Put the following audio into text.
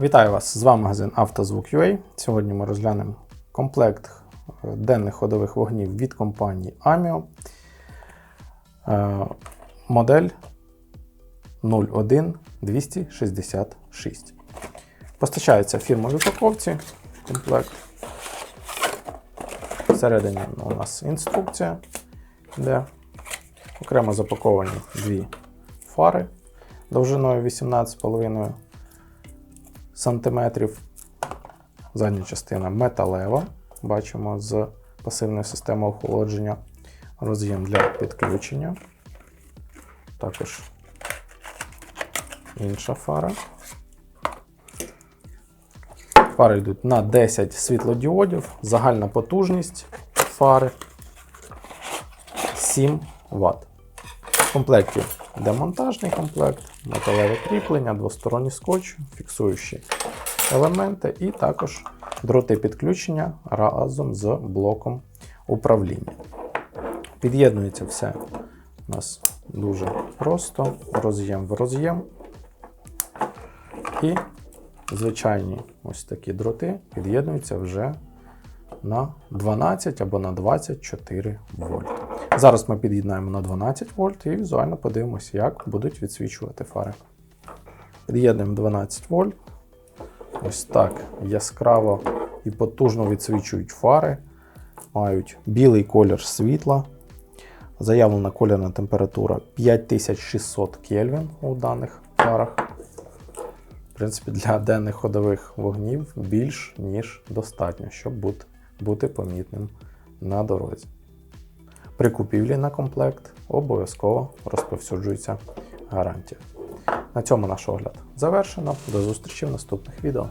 Вітаю вас! З вами магазин «Автозвук.UA». Сьогодні ми розглянемо комплект е, денних ходових вогнів від компанії Amio. Е, Модель 01266. Постачається фірмовій упаковці комплект. Всередині у нас інструкція, де окремо запаковані дві фари довжиною 18,5 сантиметрів. Задня частина металева. Бачимо з пасивною системою охолодження. Роз'єм для підключення. Також інша фара. Фари йдуть на 10 світлодіодів. Загальна потужність фари 7 Вт. В комплекті демонтажний комплект, металеве кріплення, двосторонній скотч, фіксуючі елементи і також дроти підключення разом з блоком управління. Під'єднується все у нас дуже просто, роз'єм в роз'єм. І звичайні ось такі дроти під'єднуються вже на 12 або на 24 вольт. Зараз ми під'єднаємо на 12 вольт і візуально подивимося, як будуть відсвічувати фари. Під'єднуємо 12 вольт. Ось так яскраво і потужно відсвічують фари. Мають білий колір світла. Заявлена кольорна температура 5600 Кельвін у даних фарах. В принципі, для денних ходових вогнів більш ніж достатньо, щоб бути, бути помітним на дорозі. При купівлі на комплект обов'язково розповсюджується гарантія. На цьому наш огляд завершено. До зустрічі в наступних відео.